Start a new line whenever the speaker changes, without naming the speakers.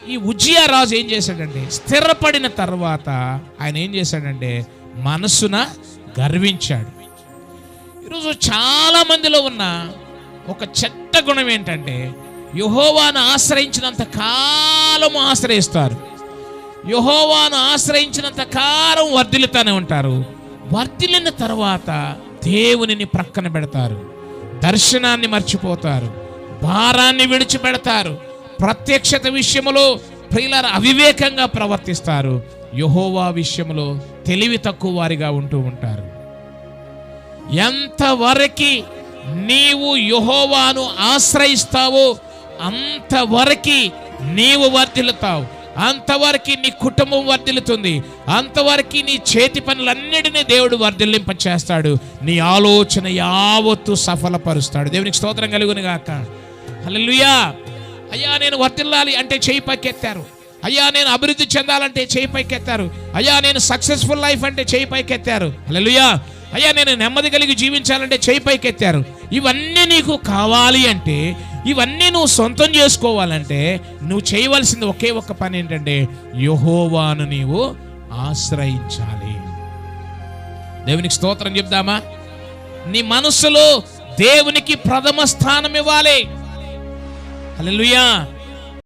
ఈ ఉజ్జియా రాజు ఏం చేశాడంటే స్థిరపడిన తర్వాత ఆయన ఏం చేశాడంటే మనసున గర్వించాడు. ఈరోజు చాలా మందిలో ఉన్న ఒక చెత్త గుణం ఏంటంటే యహోవాను ఆశ్రయించినంత కాలము ఆశ్రయిస్తారు. యహోవాను ఆశ్రయించినంత కాలం వర్ధిల్లుతానే ఉంటారు. వర్ధిల్లిన తర్వాత దేవునిని ప్రక్కన పెడతారు. దర్శనాన్ని మర్చిపోతారు. భారాన్ని విడిచిపెడతారు. ప్రత్యక్షత విషయంలో ప్రియుల అవివేకంగా ప్రవర్తిస్తారు. యహోవా విషయంలో తెలివి తక్కువ వారిగా ఉంటూ ఉంటారు. ఎంతవరకు నీవు యహోవాను ఆశ్రయిస్తావో అంతవరకు నీవు వర్ధిల్లుతావు. అంతవరకు నీ కుటుంబం వర్ధిల్లుతుంది. అంతవరకు నీ చేతి పనులన్నిటినీ దేవుడు వర్ధిల్లింప చేస్తాడు నీ ఆలోచన యావత్తు సఫలపరుస్తాడు. దేవునికి స్తోత్రం కలుగునిగాక. హలో అయ్యా నేను వర్తిల్లాలి అంటే చేయి పైకెత్తారు. అయ్యా నేను అభివృద్ధి చెందాలంటే చేయి పైకెత్తారు. అయ్యా నేను సక్సెస్ఫుల్ లైఫ్ అంటే చేయి పైకెత్తారు. అలలుయా అయ్యా నేను నెమ్మది కలిగి జీవించాలంటే చేయి పైకెత్తారు. ఇవన్నీ నీకు కావాలి అంటే ఇవన్నీ నువ్వు సొంతం చేసుకోవాలంటే నువ్వు చేయవలసింది ఒకే ఒక్క పని ఏంటంటే యహోవాను నీవు ఆశ్రయించాలి. దేవునికి స్తోత్రం చెప్దామా? నీ మనసులో దేవునికి ప్రథమ స్థానం ఇవ్వాలి. హలో